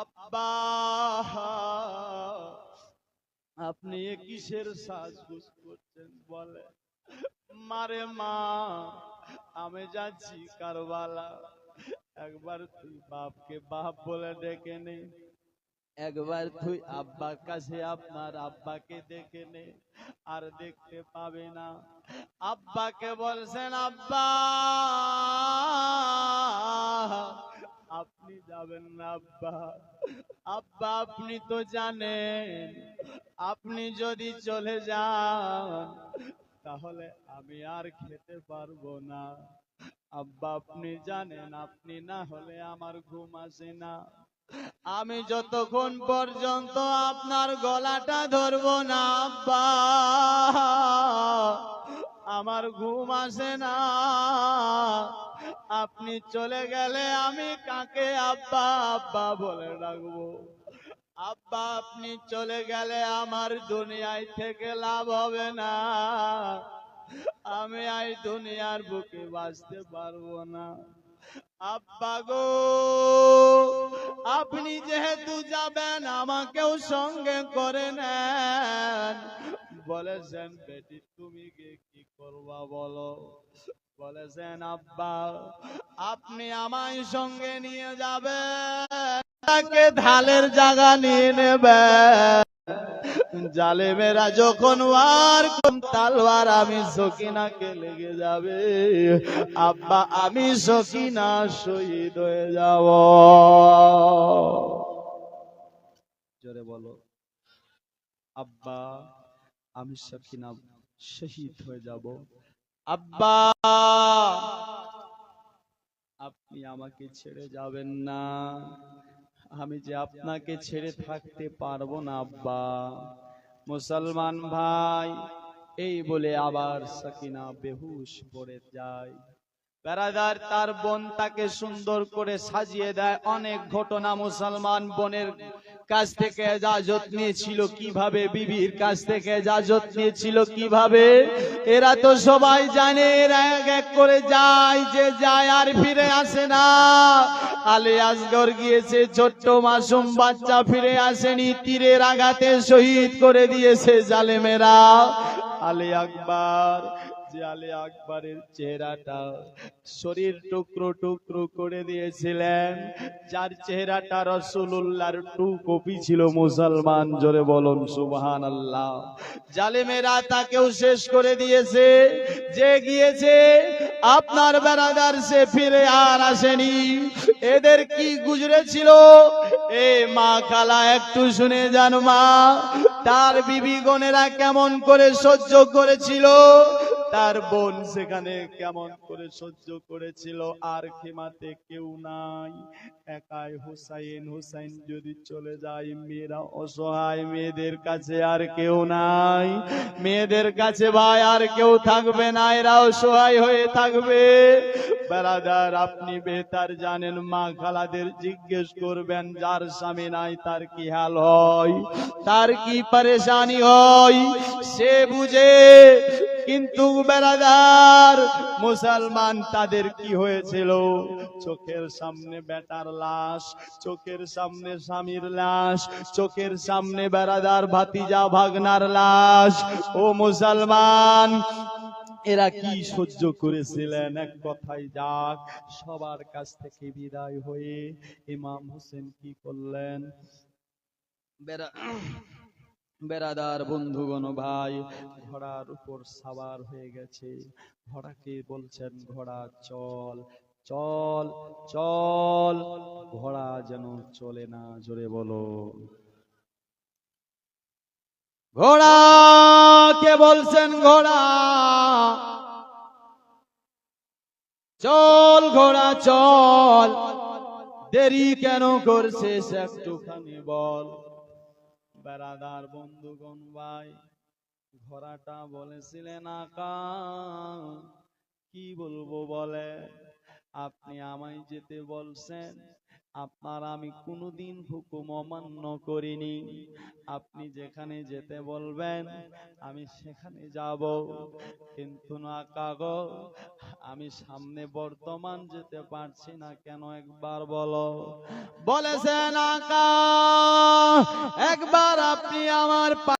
আব্বা, আপনি কিসের সাজগুজ করছেন বলে মারে মা, আমি যাচ্ছি কারবালা। একবার তুই বাপকে বাপ বলে ডেকে নে। একবার তুই আব্বার কাছে আপনার আব্বাকে ডেকে নে। আর দেখতে পাবে না। আব্বাকে বলছেন, আব্বা আপনি যাবেন না, আব্বা। আব্বা, আপনি তো জানেন, আপনি যদি চলে যান, তাহলে আমি আর খেতে পারব না। আব্বা, আপনি জানেন, আপনি না হলে আমার ঘুম আসে না। আমি যতক্ষণ পর্যন্ত আপনার গলাটা ধরবো না, আব্বা, আমার ঘুম আসে না। আপনি চলে গেলে আমি কাকে আব্বা আব্বা বলে ডাকবো? আব্বা, আপনি চলে গেলে আমার দুনিয়ায় থেকে লাভ হবে না। আমি এই দুনিয়ার বুকে বাঁচতে পারব না। আব্বা গো, আপনি যেহেতু যাবেন, আমাকেও সঙ্গে করে নেন। বলেছেন, বেটি, তুমি কি? করবা বলো? বলেছেন, আব্বা, আপনি আমায় সঙ্গে নিয়ে যাবেন। তাকে ঢালের জায়গা নিয়ে নেবেন। জালেমেরা যখন ওয়ার কম তালওয়ার আমি সকিনাকে লেগে যাবে। আব্বা, আমি সকিনা শহীদ হয়ে যাব। জোরে বলো, আব্বা, আমি সকিনা শহীদ হয়ে যাব। আব্বা! আপনি আমাকে ছেড়ে যাবেন না। আমি যে আপনাকে ছেড়ে থাকতে পারব না, আব্বা। মুসলমান ভাই, এই বলে আবার সাকিনা বেহুশ পড়ে যায়। বেড়াদার তার বোন তাকে সুন্দর করে সাজিয়ে দেয়। অনেক ঘটনা মুসলমান বোনের কাছ থেকে এজাজত নিয়েছিল কীভাবে? বিবির কাছ থেকে এজাজত নিয়েছিল কীভাবে? এরা তো সবাই জানে, এরা এক এক করে যায়, যে যায় আর ফিরে আসে না। আলে আসগর গিয়েছে, ছোট্ট মাসুম বাচ্চা ফিরে আসেনি, তীরের আঘাতে শহীদ করে দিয়েছে জালেমেরা। আলে আকবর যে আলে আকবরের চেহারাটা শরীর টুকরো টুকরো করে দিয়েছিলেন। যার চেহারাটা রসুল্লাহর টু কপি ছিল মুসলমান, জোরে বলুন সুবহান আল্লাহ জালেমেরা তাকেও শেষ করে দিয়েছে। যে গিয়েছে, আপনার বেড়াদার সে ফিরে আর আসেনি। এদের কি গুজরেছিল এ মা খালা একটু শুনে যান মা, তার বিবি গনেরা কেমন করে সহ্য করেছিল? তার বোন সেখানে কেমন করে সহ্য করেছিল? আর খেমাতে কেউ নাই। একাই হুসাইন হুসাইন যদি চলে যায়, মেয়েরা অসহায়, মেয়েদের কাছে আর কেউ নাই। মেয়েদের কাছে ভাই আর কেউ থাকবে না, এরা অসহায় হয়ে থাকবে। বেড়াদার, আপনি বেতার জানেন, মা খালাদের জিজ্ঞেস করবেন, যার স্বামী নাই, তার কি হাল হয়? তার কি পরেশানি হয়? সে বুঝে কিন্তু বেড়াদার মুসলমান তাদের কি হয়েছিল? চোখের সামনে বেটার লাশ, চোখের সামনে স্বামীর লাশ, চোখের সামনে বেড়াদার ভাতিজা ভাগনার লাশ। ও মুসলমান, এরা কি সহ্য করেছিলেন? এক কথাই যাক, সবার কাছ থেকে বিদায় হয়ে ইমাম হোসেন কি করলেন? বেড়া বেড়াদার বন্ধুগণ ভাই, ঘোড়ার উপর সাবার হয়ে গেছে। ঘোড়াকে বলছেন, ঘোড়া, চল চল চল, ঘোড়া যেন চলে না, জোরে বলো। ঘোড়া কে বলছেন, ঘোড়া, চল ঘোড়া, চল, দেরি কেন করছিস একটুখানি বল। বেড়াদার বন্ধুগণ ভাই ঘোড়াটা বলেছিলেন আকা কি বলব বলে? আপনি আমায় যেতে বলছেন আপনার আমি কোনোদিন হুকুম অমান্য করিনি। আপনি যেখানে যেতে বলবেন, আমি সেখানে যাব। কিন্তু না কাগো আমি সামনে বর্তমান যেতে পারছি না, কেন একবার বলো? বলেছেন আকা একবার আপনি আমার